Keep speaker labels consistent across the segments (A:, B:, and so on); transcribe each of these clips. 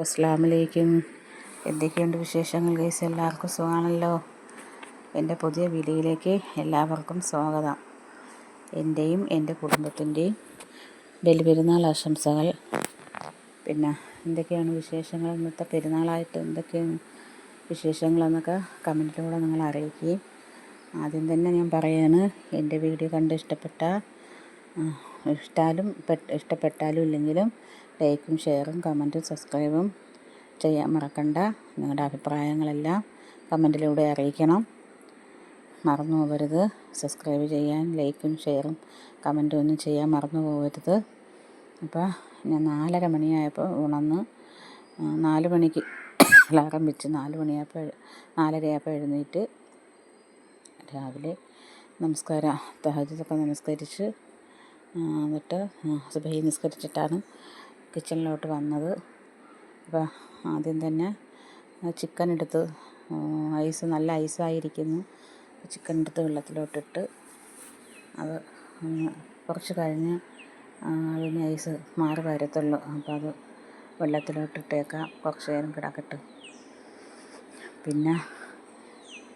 A: അസ്ലാമലൈക്കും എന്തൊക്കെയുണ്ട് വിശേഷങ്ങൾ കേസ് എല്ലാവർക്കും സുഖമാണല്ലോ എന്റെ പുതിയ വീഡിയോയിലേക്ക് എല്ലാവർക്കും സ്വാഗതം. എന്റെയും എന്റെ കുടുംബത്തിന്റെയും ബലിപെരുന്നാൾ ആശംസകൾ. പിന്നെ എന്തൊക്കെയാണ് വിശേഷങ്ങൾ? ഇന്നത്തെ പെരുന്നാളായിട്ട് എന്തൊക്കെയാണ് വിശേഷങ്ങളെന്നൊക്കെ കമന്റിലൂടെ നിങ്ങൾ അറിയിക്കുകയും ആദ്യം തന്നെ ഞാൻ പറയാണ് എന്റെ വീഡിയോ കണ്ട് ഇഷ്ടപ്പെട്ട ഇഷ്ടാലും ഇഷ്ടപ്പെട്ടാലും ഇല്ലെങ്കിലും ലൈക്കും ഷെയറും കമന്റും സബ്സ്ക്രൈബും ചെയ്യാൻ മറക്കണ്ട. നിങ്ങളുടെ അഭിപ്രായങ്ങളെല്ലാം കമന്റിലൂടെ അറിയിക്കണം. മറന്നു പോകരുത്. സബ്സ്ക്രൈബ് ചെയ്യാൻ ലൈക്കും ഷെയറും കമന്റും ഒന്നും ചെയ്യാൻ മറന്നു പോകരുത്. അപ്പോൾ ഞാൻ നാലര മണിയായപ്പോൾ ഉണർന്ന് നാല് മണിക്ക് അലാറം വെച്ച് നാല് മണിയായപ്പോൾ നാലരയായപ്പോൾ എഴുന്നേറ്റ് രാവിലെ നമസ്കാരം തഹജിതൊക്കെ നമസ്കരിച്ച് എന്നിട്ട് സുബൈ നിസ്കരിച്ചിട്ടാണ് കിച്ചണിലോട്ട് വന്നത്. അപ്പോൾ ആദ്യം തന്നെ ചിക്കൻ എടുത്ത് ഐസ് നല്ല ഐസായിരിക്കുന്നു. ചിക്കൻ എടുത്ത് വെള്ളത്തിലോട്ടിട്ട് അത് കുറച്ച് കഴിഞ്ഞ് അതിന് ഐസ് മാറി വരത്തുള്ളൂ. അപ്പോൾ അത് വെള്ളത്തിലോട്ടിട്ടേക്കാം. കുറച്ച് നേരം കിടക്കട്ടെ. പിന്നെ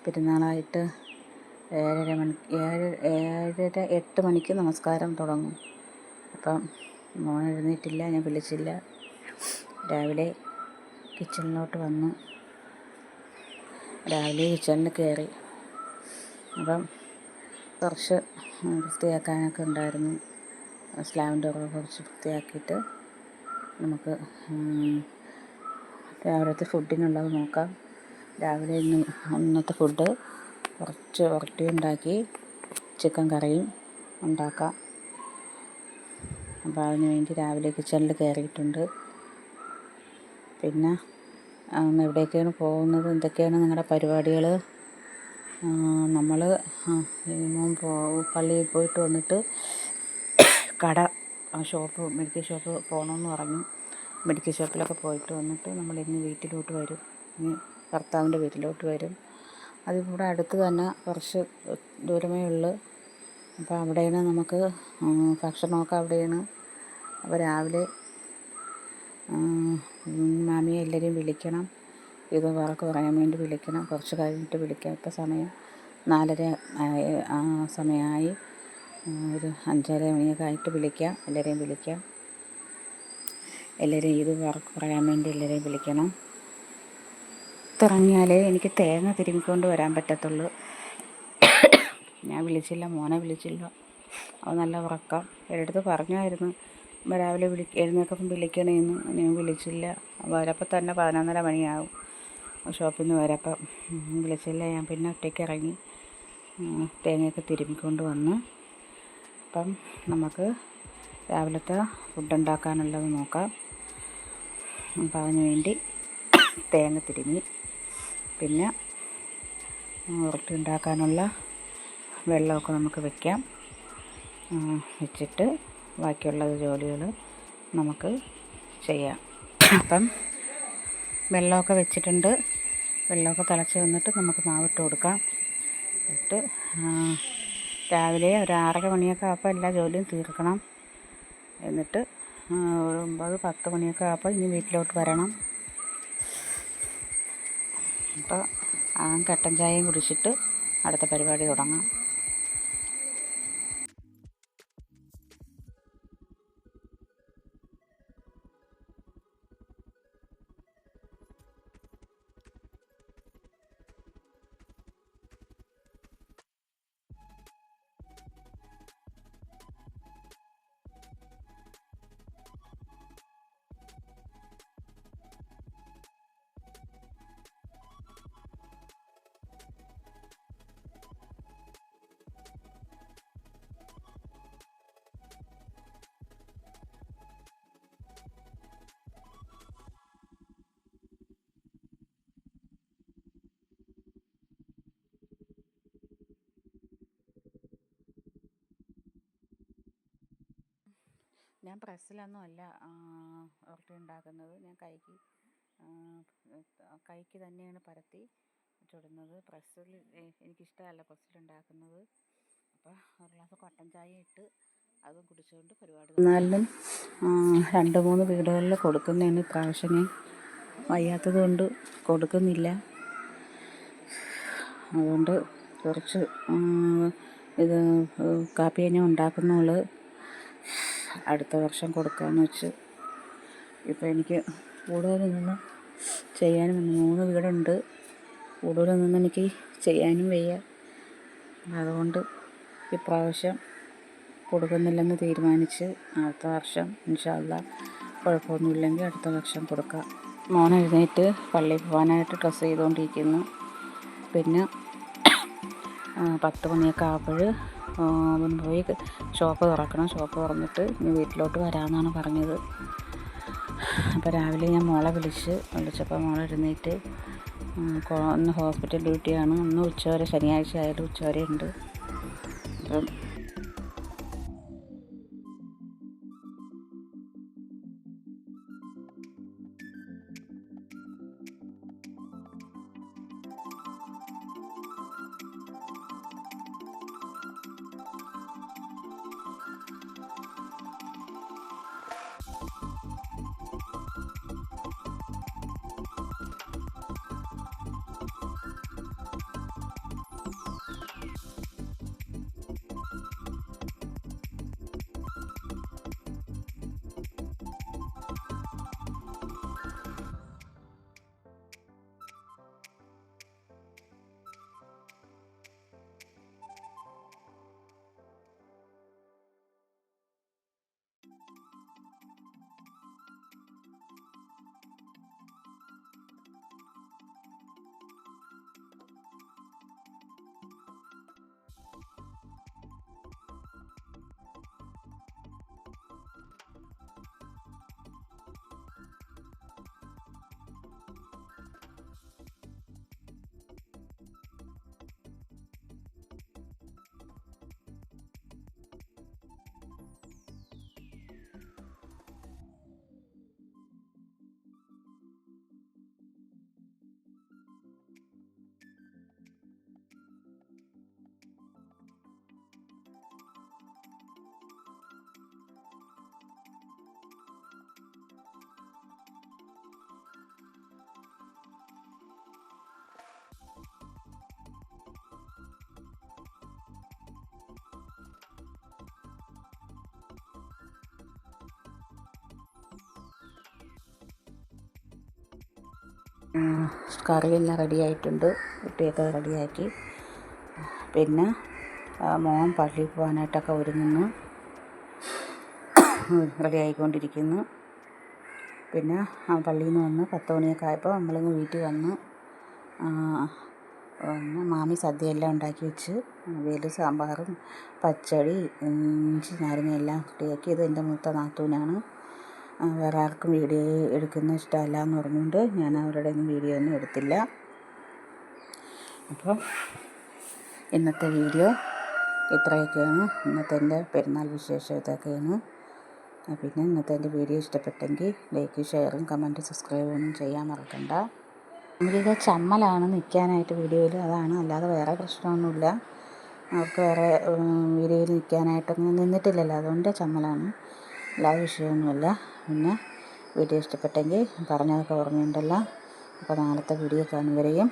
A: പെരുന്നാളായിട്ട് ഏഴര മണി ഏഴ് ഏഴര എട്ട് മണിക്ക് നമസ്കാരം തുടങ്ങും. അപ്പം മോൻ എഴുന്നേറ്റില്ല ഞാൻ വിളിച്ചില്ല. രാവിലെ കിച്ചണിലോട്ട് വന്നു രാവിലെ കിച്ചണിൽ കയറി. അപ്പം കുറച്ച് വൃത്തിയാക്കാനൊക്കെ ഉണ്ടായിരുന്നു. സ്ലാബിന്റെ ഉറവ് കുറച്ച് വൃത്തിയാക്കിയിട്ട് നമുക്ക് രാവിലത്തെ ഫുഡിനുള്ളത് നോക്കാം. രാവിലെ ഇന്ന് ഇന്നത്തെ ഫുഡ് കുറച്ച് ഉരട്ടി ഉണ്ടാക്കി ചിക്കൻ കറിയും ഉണ്ടാക്കാം. അപ്പോൾ അതിന് വേണ്ടി രാവിലെ കിച്ചണിൽ കയറിയിട്ടുണ്ട്. പിന്നെ എവിടേക്കാണ് പോകുന്നത്? എന്തൊക്കെയാണ് നിങ്ങളുടെ പരിപാടികൾ? നമ്മൾ മോൻ പോ പള്ളിയിൽ പോയിട്ട് വന്നിട്ട് കട ഷോപ്പ് മെഡിക്കൽ ഷോപ്പ് പോകണമെന്ന് പറഞ്ഞു. മെഡിക്കൽ ഷോപ്പിലൊക്കെ പോയിട്ട് വന്നിട്ട് നമ്മൾ ഇന്ന് വീട്ടിലോട്ട് വരും. ഇനി ഭർത്താവിന്റെ വീട്ടിലോട്ട് വരും. അതിവിടെ അടുത്ത് തന്നെ കുറച്ച് ദൂരമേ ഉള്ളൂ. അപ്പോൾ അവിടെയാണ് നമുക്ക് ഭക്ഷണമൊക്കെ അവിടെയാണ്. അപ്പോൾ രാവിലെ മാമിയെ എല്ലാവരെയും വിളിക്കണം. ഇത് വർക്ക് പറയാൻ വേണ്ടി വിളിക്കണം. കുറച്ച് കഴിഞ്ഞിട്ട് വിളിക്കാം. ഇപ്പോൾ സമയം നാലര സമയമായി. ഒരു അഞ്ചര മണിയൊക്കെ ആയിട്ട് വിളിക്കാം. എല്ലാവരെയും വിളിക്കാം. എല്ലാവരെയും ഇത് വർക്ക് പറയാൻ വേണ്ടി എല്ലാവരെയും വിളിക്കണം. ഇറങ്ങിയാലേ എനിക്ക് തേങ്ങ തിരുമ്മിക്കൊണ്ട് വരാൻ പറ്റത്തുള്ളൂ. ഞാൻ വിളിച്ചില്ല മോനെ വിളിച്ചില്ല. അത് നല്ല ഉറക്കം. ഒരിടത്ത് പറഞ്ഞായിരുന്നു. രാവിലെ വിളി എഴുന്നേൽക്കുമ്പം വിളിക്കണേന്ന് ഞാൻ വിളിച്ചില്ല. വരപ്പോൾ തന്നെ പതിനൊന്നര മണിയാവും. ഷോപ്പിൽ നിന്ന് വരപ്പം. വിളിച്ചില്ല ഞാൻ. പിന്നെ ഒറ്റയ്ക്ക് ഇറങ്ങി തേങ്ങയൊക്കെ തിരുമ്മിക്കൊണ്ട് വന്ന്. അപ്പം നമുക്ക് രാവിലത്തെ ഫുഡ് ഉണ്ടാക്കാനുള്ളത് നോക്കാം. അപ്പം അതിന് വേണ്ടി തേങ്ങ തിരുമ്മി. പിന്നെ ഉരുട്ടി ഉണ്ടാക്കാനുള്ള വെള്ളമൊക്കെ നമുക്ക് വെക്കാം. വെച്ചിട്ട് ബാക്കിയുള്ള ജോലികൾ നമുക്ക് ചെയ്യാം. അപ്പം വെള്ളമൊക്കെ വെച്ചിട്ടുണ്ട്. വെള്ളമൊക്കെ തിളച്ച് വന്നിട്ട് നമുക്ക് മാവിട്ട് കൊടുക്കാം. ഇട്ട് രാവിലെ ഒരു ആറര മണിയൊക്കെ ആകുമ്പോൾ എല്ലാ ജോലിയും തീർക്കണം. എന്നിട്ട് ഒരു ഒമ്പത് പത്ത് മണിയൊക്കെ ആകുമ്പോൾ ഇനി വീട്ടിലോട്ട് വരണം. അപ്പോൾ ആ കട്ടൻ ചായയും കുടിച്ചിട്ട് അടുത്ത പരിപാടി തുടങ്ങാം. ഞാൻ പ്രസ്സിലൊന്നും അല്ല ഉരുട്ടി ഉണ്ടാക്കുന്നത്. ഞാൻ കൈക്ക് കൈക്ക് തന്നെയാണ് പരത്തി ചുടുന്നത്. പ്രസ്സിൽ എനിക്കിഷ്ടമല്ല പ്രസ്സിലുണ്ടാക്കുന്നത് അപ്പോൾ ഒരു ഗ്ലാസ് കട്ടൻ ചായ ഇട്ട് അതും കുടിച്ചുകൊണ്ട് പരിപാടി എന്നാലും രണ്ട് മൂന്ന് വീടുകളിൽ കൊടുക്കുന്നതാണ് ഇപ്രാവശ്യം ഞാൻ വയ്യാത്തത് കൊണ്ട് കൊടുക്കുന്നില്ല. അതുകൊണ്ട് കുറച്ച് ഇത് കാപ്പി തന്നെ ഉണ്ടാക്കുന്നുള്ളു. അടുത്ത വർഷം കൊടുക്കാമെന്ന് വെച്ച് ഇപ്പോൾ എനിക്ക് കൂടുതൽ നിന്ന് ചെയ്യാനും മൂന്ന് വീടുണ്ട്. കൂടുതൽ നിന്ന് എനിക്ക് ചെയ്യാനും വയ്യ. അതുകൊണ്ട് ഇപ്രാവശ്യം കൊടുക്കുന്നില്ലെന്ന് തീരുമാനിച്ച് അടുത്ത വർഷം ഇൻഷാല്ല കുഴപ്പമൊന്നുമില്ലെങ്കിൽ അടുത്ത വർഷം കൊടുക്കാം. മോൻ എഴുന്നേറ്റ് പള്ളിയിൽ പോകാനായിട്ട് ഡ്രസ്സ് ചെയ്തുകൊണ്ടിരിക്കുന്നു. പിന്നെ പത്ത് മണിയൊക്കെ ആകുമ്പോൾ പോയി ഷോപ്പ് തുറക്കണം. ഷോപ്പ് തുറന്നിട്ട് ഇനി വീട്ടിലോട്ട് വരാമെന്നാണ് പറഞ്ഞത്. അപ്പോൾ രാവിലെ ഞാൻ മോളെ വിളിച്ച് വിളിച്ചപ്പോൾ മോളെ എഴുന്നേറ്റ് ഒന്ന് ഹോസ്പിറ്റൽ ഡ്യൂട്ടിയാണ്. ഒന്ന് ഉച്ചവരെ ശനിയാഴ്ച ആയാലും ഉച്ചവരെ ഉണ്ട് അപ്പം കറിയെല്ലാം റെഡി ആയിട്ടുണ്ട് കുട്ടിയൊക്കെ റെഡിയാക്കി. പിന്നെ മോൻ പള്ളിയിൽ പോകാനായിട്ടൊക്കെ ഒരുങ്ങുന്നു. റെഡി ആയിക്കൊണ്ടിരിക്കുന്നു പിന്നെ പള്ളിയിൽ നിന്ന് വന്ന് പത്ത് മണിയൊക്കെ ആയപ്പോൾ നമ്മളിങ്ങ് വീട്ടിൽ വന്ന്. പിന്നെ മാമി സദ്യയെല്ലാം ഉണ്ടാക്കി വെച്ച്. വേൽ സാമ്പാറും പച്ചടി ഇഞ്ചി നാരങ്ങ എല്ലാം റെഡിയാക്കി. ഇത് എന്റെ മൂത്ത നാത്തൂനാണ്. വേറെ ആർക്കും വീഡിയോ എടുക്കുന്ന ഇഷ്ടമല്ല എന്ന് പറഞ്ഞുകൊണ്ട് ഞാൻ അവരുടെ ഒന്നും വീഡിയോ ഒന്നും എടുത്തില്ല. അപ്പോൾ ഇന്നത്തെ വീഡിയോ ഇത്രയൊക്കെയാണ്. ഇന്നത്തെ എന്റെ പെരുന്നാൾ വിശേഷം ഇതൊക്കെയാണ് പിന്നെ ഇന്നത്തെ എന്റെ വീഡിയോ ഇഷ്ടപ്പെട്ടെങ്കിൽ ലൈക്ക് ഷെയറും കമന്റ് സബ്സ്ക്രൈബും ഒന്നും ചെയ്യാൻ മറക്കണ്ട. നമുക്കിത് ചമ്മലാണ് നിൽക്കാനായിട്ട് വീഡിയോയിൽ. അതാണ്. അല്ലാതെ വേറെ പ്രശ്നമൊന്നുമില്ല. അവർക്ക് വേറെ വീഡിയോയിൽ നിൽക്കാനായിട്ടൊന്നും നിന്നിട്ടില്ലല്ലോ. അതുകൊണ്ട് ചമ്മലാണ്. അല്ലാതെ വിഷയമൊന്നുമില്ല പിന്നെ വീഡിയോ ഇഷ്ടപ്പെട്ടെങ്കിൽ പറഞ്ഞതൊക്കെ ഓർമ്മയുണ്ടല്ലോ. അപ്പോൾ നാളത്തെ വീഡിയോ കാണും വരെയും